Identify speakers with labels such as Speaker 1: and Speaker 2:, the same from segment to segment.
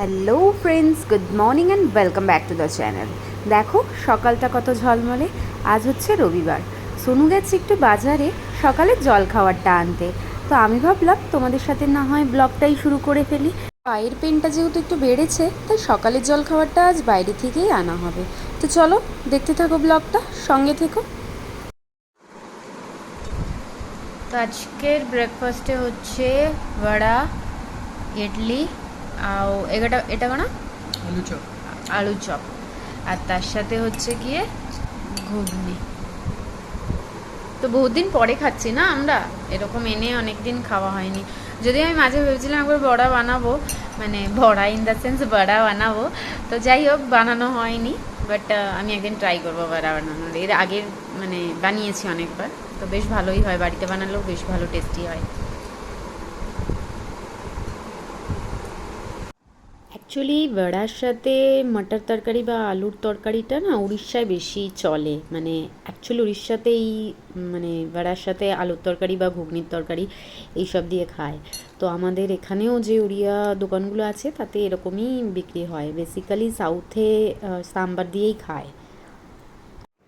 Speaker 1: Hello friends good morning and welcome back to the channel দেখো, সকালটা কত ঝলমলে। আজ হচ্ছে রবিবার। সোনু গেছে একটু বাজারে, সকালে জল খাওয়ারটা আনতে। তো আমি ভাবলাম, তোমাদের সাথে না হয় ব্লগটাই শুরু করে ফেলি। পায়ের পেনটা যেহেতু একটু বেড়েছে, তাই সকালের জল খাওয়ারটা আজ বাইরে থেকেই আনা হবে। তো চলো, দেখতে থাকো ব্লগটা, সঙ্গে থেকো। তো আজকের ব্রেকফাস্টে হচ্ছে বড়া, ইডলি আর এটা এটা কোনা
Speaker 2: আলু চপ।
Speaker 1: আলু চপ। আর তার সাথে হচ্ছে গিয়ে ঘুগনি। তো বহুদিন পরে খাচ্ছি না আমরা? এরকম এনে অনেক দিন খাওয়া হয়নি। যদি আমি মাঝে ভেবেছিলাম একবার বড়া বানাবো মানে বড়া ইন দ্য সেন্স বড়া বানাবো। তো যাই হোক বানানো হয়নি বাট আমি একদিন ট্রাই করব বড়া বানানোর। এর আগের মানে বানিয়েছি অনেকবার। তো বেশ ভালোই হয় বাড়িতে বানালেও বেশ ভালো টেস্টি হয়। অ্যাকচুয়ালি বড়ার সাথে মটর তরকারি বা আলুর তরকারিটা না উড়িষ্যায় বেশি চলে। মানে অ্যাকচুয়ালি উড়িষ্যাতে এই মানে বড়ার সাথে আলুর তরকারি বা ঘুগনির তরকারি এইসব দিয়ে খায়। তো আমাদের এখানেও যে উড়িয়া দোকানগুলো আছে, তাতে এরকমই বিক্রি হয়। বেসিক্যালি সাউথে সাম্বার দিয়েই খায়।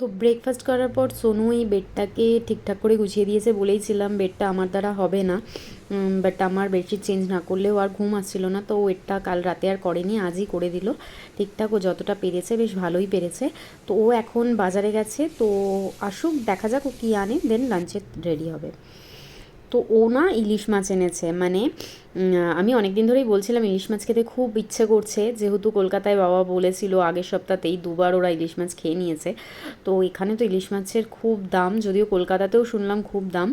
Speaker 1: তো ব্রেকফাস্ট করার পর সোনু এই বেডটাকে ঠিকঠাক করে গুছিয়ে দিয়েছে বলেইছিলাম বেডটা আমার দ্বারা হবে না। বাট আমার বেডশিট চেঞ্জ না করলেও আর ঘুম আসছিল না, তো ওয়েটটা কাল রাতে আর করেনি, আজই করে দিল। ঠিকঠাক ও যতটা পেরেছে বেশ ভালোই পেরেছে। তো ও এখন বাজারে গেছে, তো আসুক, দেখা যাক ও কী আনে দেন লাঞ্চে রেডি হবে। তো ও না ইলিশ মাছ এনেছে মানে আমি অনেক দিন ধরেই বলছিলাম ইলিশ মাছ খেতে খুব ইচ্ছে করছে। যেহেতু কলকাতায় বাবা বলেছিল আগের সপ্তাহতেই দুবার ওরা ইলিশ মাছ খেয়ে নিয়েছে। তো এখানে তো ইলিশ মাছের খুব দাম, যদিও কলকাতাতেও শুনলাম খুব দাম।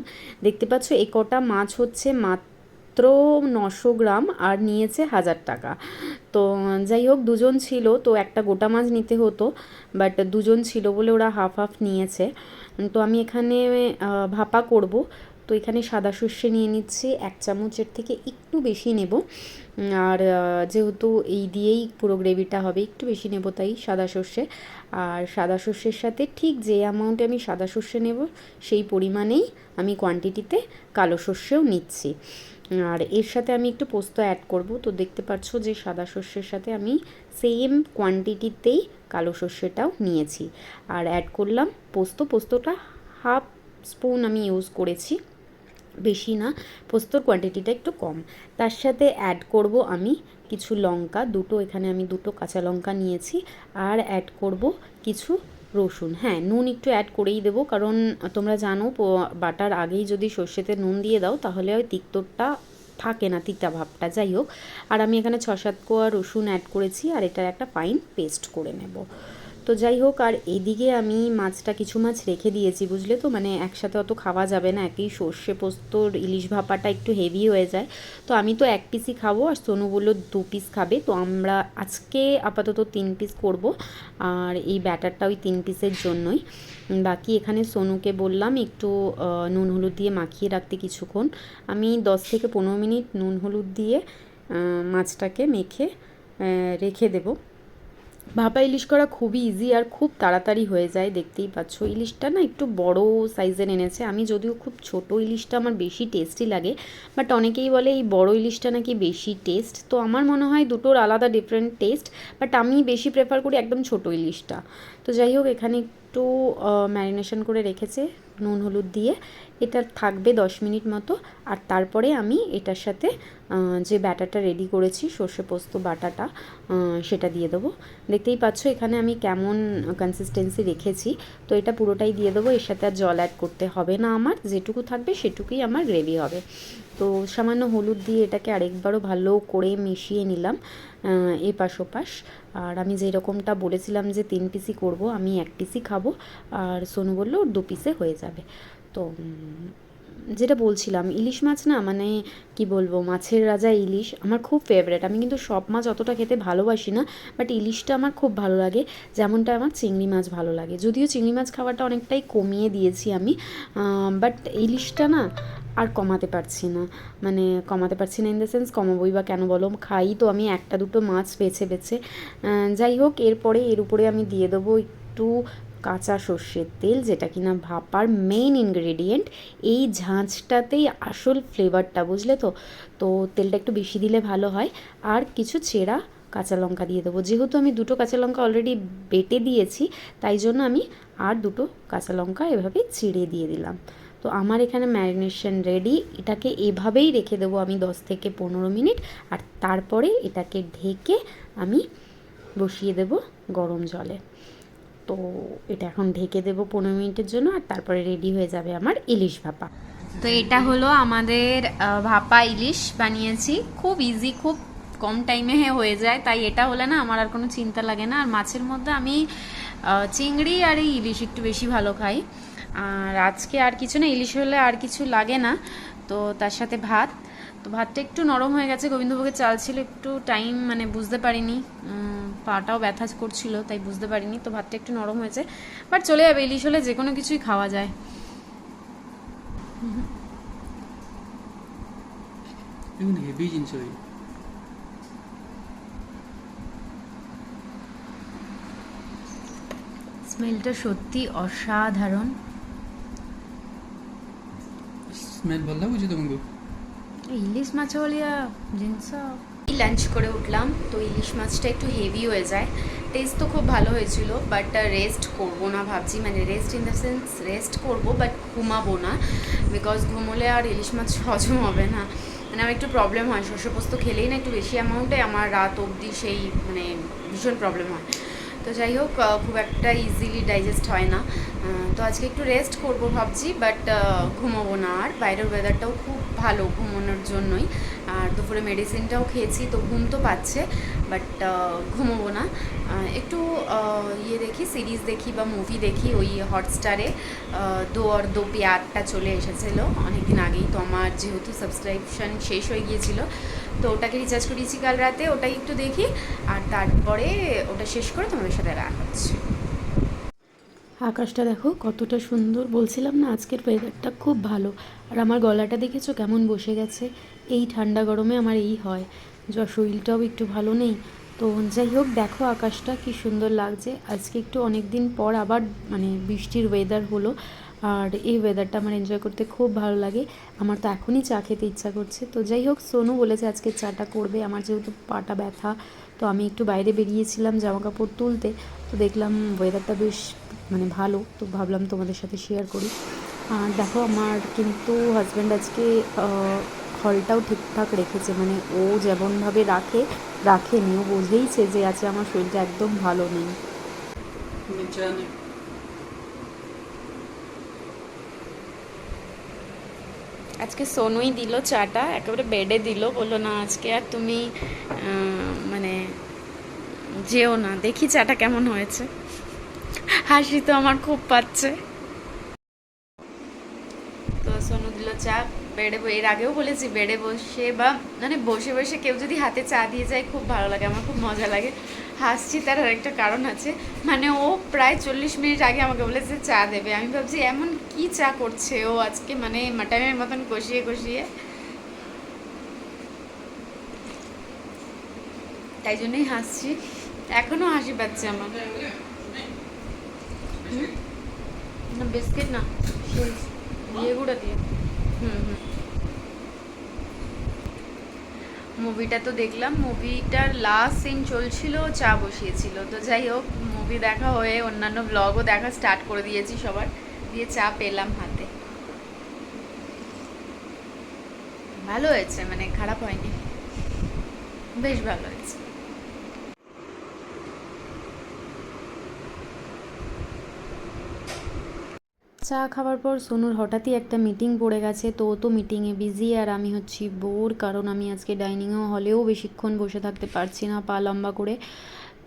Speaker 1: দেখতে পাচ্ছ, এ কটা মাছ হচ্ছে মাত্র নশো গ্রাম আর নিয়েছে হাজার টাকা। তো যাই হোক, দুজন ছিল, তো একটা গোটা মাছ নিতে হতো, বাট দুজন ছিল বলে ওরা হাফ হাফ নিয়েছে। তো আমি এখানে ভাপা করব। তো এখানে সাদা সর্ষে নিয়ে নিচ্ছি, এক চামচের থেকে একটু বেশি নেব। আর যেহেতু এই দিয়েই পুরো গ্রেভিটা হবে, একটু বেশি নেব তাই সাদা সর্ষে। আর সাদা সর্ষের সাথে ঠিক যে অ্যামাউন্টে আমি সাদা সর্ষে নেব, সেই পরিমাণেই আমি কোয়ান্টিটিতে কালো সর্ষেও নিচ্ছি। আর এর সাথে আমি একটু পোস্ত অ্যাড করব। তো দেখতে পাচ্ছ যে সাদা সর্ষের সাথে আমি সেম কোয়ান্টিটিতেই কালো সর্ষেটাও নিয়েছি। আর অ্যাড করলাম পোস্ত। পোস্তটা হাফ স্পুন আমি ইউজ করেছি। বেশি না, পোস্তর কোয়ান্টিটিটা একটু কম। তার সাথে অ্যাড করব আমি কিছু লঙ্কা, দুটো এখানে আমি দুটো কাঁচা লঙ্কা নিয়েছি, আর অ্যাড করব কিছু রসুন। হ্যাঁ নুন একটু অ্যাড করেই দেবো, কারণ তোমরা জানো বাটার আগেই যদি সর্ষেতে নুন দিয়ে দাও, তাহলে ওই তিক্তরটা থাকে না তিতা ভাবটা। যাই হোক, আর আমি এখানে ছ সাত কোয়া রসুন অ্যাড করেছি, আর এটার একটা ফাইন পেস্ট করে নেব। তো যাই হোক, আর এদিকে আমি মাছটা কিছু মাছ রেখে দিয়েছি, বুঝলে তো? মানে একসাথে অত খাওয়া যাবে না, একই সর্ষে পোস্তর ইলিশ ভাপাটা একটু হেভি হয়ে যায়। তো আমি তো এক পিসই খাব আর সোনু বলল দু পিস খাবে, তো আমরা আজকে আপাতত তিন পিস করব, আর এই ব্যাটারটা ওই তিন পিসের জন্যই। বাকি এখানে সোনুকে বললাম একটু নুন হলুদ দিয়ে মাখিয়ে রাখতে কিছুক্ষণ। আমি দশ থেকে পনেরো মিনিট নুন হলুদ দিয়ে মাছটাকে মেখে রেখে দেবো। ভাপা ইলিশ করা খুবই ইজি আর খুব তাড়াতাড়ি হয়ে যায়, দেখতেই পাচ্ছ। ইলিশটা না একটু বড় সাইজের এনেছে। আমি যদিও খুব ছোট ইলিশটা আমার বেশি টেস্টি লাগে বাট অনেকেই বলে এই বড় ইলিশটা নাকি বেশি টেস্ট তো আমার মনে হয় দুটোর আলাদা ডিফারেন্ট টেস্ট বাট আমি বেশি প্রেফার করি একদম ছোট ইলিশটা। তো যাই হোক, এখানে একটু ম্যারিনেশন করে রেখেছে, নুন, হলুদ দিয়ে। এটা থাকবে দশ মিনিট মতো। আর তারপরে আমি এটার সাথে যে ব্যাটারটা রেডি করেছি, সর্ষে পোস্ত বাটাটা সেটা দিয়ে দেবো। দেখতেই পাচ্ছ, এখানে আমি কেমন কনসিস্টেন্সি রেখেছি। তো এটা পুরোটাই দিয়ে দেবো। এর সাথে আর জল অ্যাড করতে হবে না আমার। যেটুকু থাকবে, সেটুকুই আমার গ্রেভি হবে। তো সামান্য হলুদ দিয়ে এটাকে আরেকবারও ভালো করে মিশিয়ে নিলাম। এপাশ ওপাশ। আর আমি যেই রকমটা বলেছিলাম যে তিন পিসি করব, আমি এক পিসি খাব। আর সোনু বলল দু পিসে হয়ে যাবে। তো যেটা বলছিলাম, ইলিশ মাছ না মানে কি বলব, মাছের রাজা ইলিশ আমার খুব ফেভারেট আমি কিন্তু সব মাছ অতটা খেতে ভালোবাসি না বাট ইলিশটা আমার খুব ভালো লাগে। যেমনটা আমার চিংড়ি মাছ ভালো লাগে। যদিও চিংড়ি মাছ খাওয়াটা অনেকটাই কমিয়ে দিয়েছি আমি বাট ইলিশটা না আর কমাতে পারছি না। মানে কমাতে পারছি না ইন দ্য সেন্স কমাবোই বা কেন বলো? খাই তো আমি একটা দুটো মাছ বেছে বেছে। যাই হোক, এরপরে এর উপরে আমি দিয়ে দেবো একটু কাঁচা সর্ষের তেল, যেটা কিনা ভাপার মেইন ইনগ্রেডিয়েন্ট এই ঝাঁঝটাতেই আসল ফ্লেভারটা বুঝলে তো? তো তেলটা একটু বেশি দিলে ভালো হয়। আর কিছু চেরা কাঁচা লঙ্কা দিয়ে দেবো। যেহেতু আমি দুটো কাঁচা লঙ্কা অলরেডি বেটে দিয়েছি, তাই জন্য আমি আর দুটো কাঁচা লঙ্কা এভাবে চিড়ে দিয়ে দিলাম। তো আমার এখানে ম্যারিনেশন রেডি, এটাকে এভাবেই রেখে দেবো আমি দশ থেকে পনেরো মিনিট, আর তারপরে এটাকে ঢেকে আমি বসিয়ে দেব গরম জলে। তো এটা এখন ঢেকে দেবো পনেরো মিনিটের জন্য, আর তারপরে রেডি হয়ে যাবে আমার ইলিশ ভাপা। তো এটা হলো আমাদের ভাপা ইলিশ বানিয়েছি। খুব ইজি খুব কম টাইমে হয়ে যায়, তাই এটা হলে না আমার আর কোনো চিন্তা লাগে না। আর মাছের মধ্যে আমি চিংড়ি আর এই ইলিশ একটু বেশি ভালো খাই। আর আজকে আর কিছু না ইলিশ হলে আর কিছু লাগে না। তো তার সাথে ভাত। তো ভাতটা একটু নরম হয়ে গেছে গোবিন্দভোগের চাল ছিল একটু টাইম মানে বুঝতে পারিনি। উম, পাটাও ব্যথা করছিল তাই বুঝতে পারিনি। তো ভাতটা একটু নরম হয়েছে। বাট চলে যাবে ইলিশ হলে যে কোনো কিছুই খাওয়া যায়।
Speaker 2: হেভি জিনিস
Speaker 1: স্মেলটা সত্যি অসাধারণ।
Speaker 2: ସ୍ମେଲ୍ ଭଲ ଲାଗୁଛି ତୁମକୁ
Speaker 1: ইলিশ মাছ বলিয়া জিনিস লাঞ্চ করে উঠলাম তো ইলিশ মাছটা একটু হেভি হয়ে যায় টেস্ট তো খুব ভালো হয়েছিল বাট রেস্ট করবো না ভাবছি মানে rest in the sense rest করবো বাট ঘুমাবো না বিকজ ঘুমোলে আর ইলিশ মাছ হজম হবে না মানে আমার একটু প্রবলেম হয় শস্যপোস্ত খেলেই না একটু বেশি অ্যামাউন্টে আমার রাত অবধি সেই মানে ভীষণ প্রবলেম হয় তো যাই হোক খুব একটা ইজিলি ডাইজেস্ট হয় না। তো আজকে একটু রেস্ট করব ভাবছি বাট ঘুমোবো না। আর বাইরের ওয়েদারটাও খুব ভালো ঘুমোনোর জন্যই। আর দুপুরে মেডিসিনটাও খেয়েছি, তো ঘুম তো পাচ্ছে বাট ঘুমোবো না। একটু ইয়ে দেখি সিরিজ দেখি বা মুভি দেখি ওই হটস্টারে দো আর দো পেয়ারটা চলে এসেছিল, অনেকদিন আগেই। তো আমার যেহেতু সাবস্ক্রিপশন শেষ হয়ে গিয়েছিল, তো ওটাকে রিচার্জ করিয়েছি কাল রাতে, ওটাই একটু দেখি, আর তারপরে ওটা শেষ করে তোমাদের সাথে রাখা হচ্ছে। আকাশটা দেখো, কতটা সুন্দর, বলছিলাম না আজকের ওয়েদারটা খুব ভালো। আর আমার গলাটা দেখেছ কেমন বসে গেছে? এই ঠান্ডা গরমে আমার এই হয়। যা শরীরটাও একটু ভালো নেই। তো যাই হোক, দেখো আকাশটা কি সুন্দর লাগছে। আজকে একটু অনেক দিন পর আবার মানে বৃষ্টির ওয়েদার হলো। আর এই ওয়েদারটা আমার এনজয় করতে খুব ভালো লাগে। আমার তো এখনই চা খেতে ইচ্ছা করছে। তো যাই হোক, সোনু বলেছে আজকে চাটা করবে। আমার যেহেতু পাটা ব্যথা, তো আমি একটু বাইরে বেরিয়েছিলাম জামা কাপড় তুলতে। তো দেখলাম ওয়েদারটা বেশ মানে ভালো। তো ভাবলাম তোমাদের সাথে শেয়ার করি। আর দেখো, আমার কিন্তু হাজব্যান্ড আজকে হলটাও ঠিকঠাক রেখেছে। মানে ও যেমনভাবে রাখে, রাখেনি। ও বুঝেইছে যে আছে আমার শরীরটা একদম ভালো নেই
Speaker 2: চা নে
Speaker 1: আজকে সোনুই দিল চাটা, একেবারে বেডে দিল, বলল, না, আজকে আর তুমি মানে যেও না, দেখি চাটা কেমন হয়েছে। হাসি তো আমার খুব পাচ্ছে। তো সোনু দিল চা, বেডে এর আগেও বলেছি, বেডে বসে বা মানে বসে বসে কেউ যদি হাতে চা দিয়ে যায়, খুব ভালো লাগে, আমার খুব মজা লাগে। হাসছি, তার আরেকটা কারণ আছে। মানে ও প্রায় চল্লিশ মিনিট আগে আমাকে বলেছে, চা দেবে। আমি ভাবছি, এমন কি চা করছে ও আজকে? মানে মাটনের মতন কষিয়ে কষিয়ে। তাই জন্যই হাসছি। এখনও হাসি পাচ্ছে আমার। বিস্কিট না দিয়ে। হুম হুম। মুভিটা তো দেখলাম। মুভিটার লাস্ট সিন চলছিল, চা বসিয়েছিল। তো যাই হোক মুভি দেখা হয়ে অন্যান্য ব্লগও দেখা স্টার্ট করে দিয়েছি সবার। দিয়ে চা পেলাম হাতে। ভালো হয়েছে মানে খারাপ হয়নি। বেশ ভালো হয়েছে। চা খাওয়ার পর সোনুর হঠাৎই একটা মিটিং পড়ে গেছে। তো তো মিটিংয়ে বিজি আর আমি হচ্ছি বোর, কারণ আমি আজকে ডাইনিংও হলেও বেশিক্ষণ বসে থাকতে পারছি না পা লম্বা করে।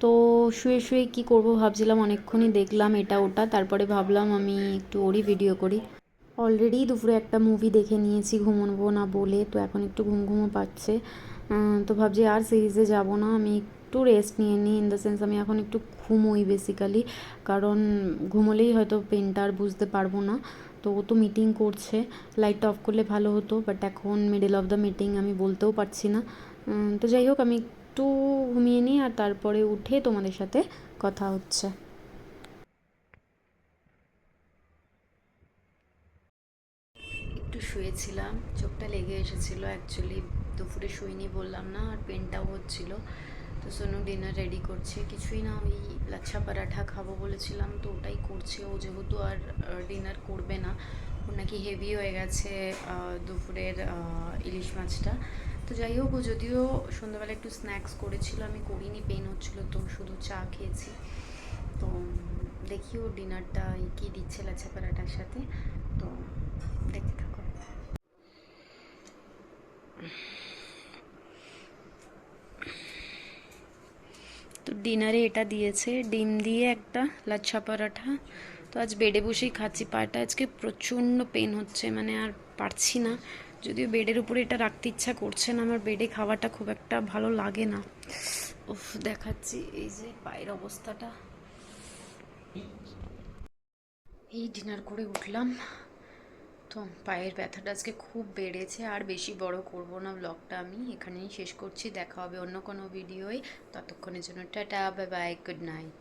Speaker 1: তো শুয়ে শুয়ে কি করব ভাবছিলাম, অনেকক্ষণই দেখলাম এটা ওটা, তারপরে ভাবলাম আমি একটু ওরই ভিডিও করি। অলরেডি দুপুরে একটা মুভি দেখে নিয়েছি, ঘুমোবো না বলে, তো এখন একটু ঘুম ঘুমো পাচ্ছে। তো ভাবছি আর সিরিজে যাব না। আমি একটু রেস্ট নিয়ে নিই ইন দ্য সেন্স আমি এখন একটু ঘুমোই বেসিক্যালি কারণ ঘুমোলেই হয়তো পেনটা আর বুঝতে পারব না। তো ও তো মিটিং করছে। লাইটটা অফ করলে ভালো হতো বাট এখন মিডল অফ দ্য মিটিং আমি বলতেও পারছি না। তো যাই হোক, আমি একটু ঘুমিয়ে নিই আর তারপরে উঠে তোমাদের সাথে কথা হচ্ছে একটু শুয়েছিলাম, চোখটা লেগে এসেছিল অ্যাকচুয়ালি দুপুরে শুইনি বললাম না, আর পেনটাও হচ্ছিল। তো সোনু ডিনার রেডি করছে, কিছুই না, ওই লাচ্ছা পরাঠা খাব বলেছিলাম, তো ওটাই করছে। ও যেহেতু আর ডিনার করবে না ওর নাকি হেভি হয়ে গেছে দুপুরের ইলিশ মাছটা। তো যাই হোক, ও যদিও সন্ধ্যাবেলা একটু স্ন্যাক্স করেছিল, আমি করিনি পেন হচ্ছিল, তো শুধু চা খেয়েছি। তো দেখি ও ডিনারটা কী দিচ্ছে লাচ্ছা পরাঠার সাথে তো দেখতে থাকো তো ডিনারে এটা দিয়েছে, ডিম দিয়ে একটা লাচ্ছা পরাঠা তো আজ বেডে বসেই খাচ্ছি, পাটা আজকে প্রচণ্ড পেন হচ্ছে মানে আর পারছি না। যদিও বেডের উপরে এটা রাখতে ইচ্ছা করছে না, আমার বেডে খাওয়াটা খুব একটা ভালো লাগে না। উফ, দেখাচ্ছি এই যে পায়ের অবস্থাটা। এই ডিনার করে উঠলাম। তো পায়ের ব্যথাটা আজকে খুব বেড়েছে, আর বেশি বড় করব না ব্লগটা আমি। এখানেই শেষ করছি, দেখা হবে অন্য কোনো ভিডিওয় ততক্ষণের জন্য tata bye bye good night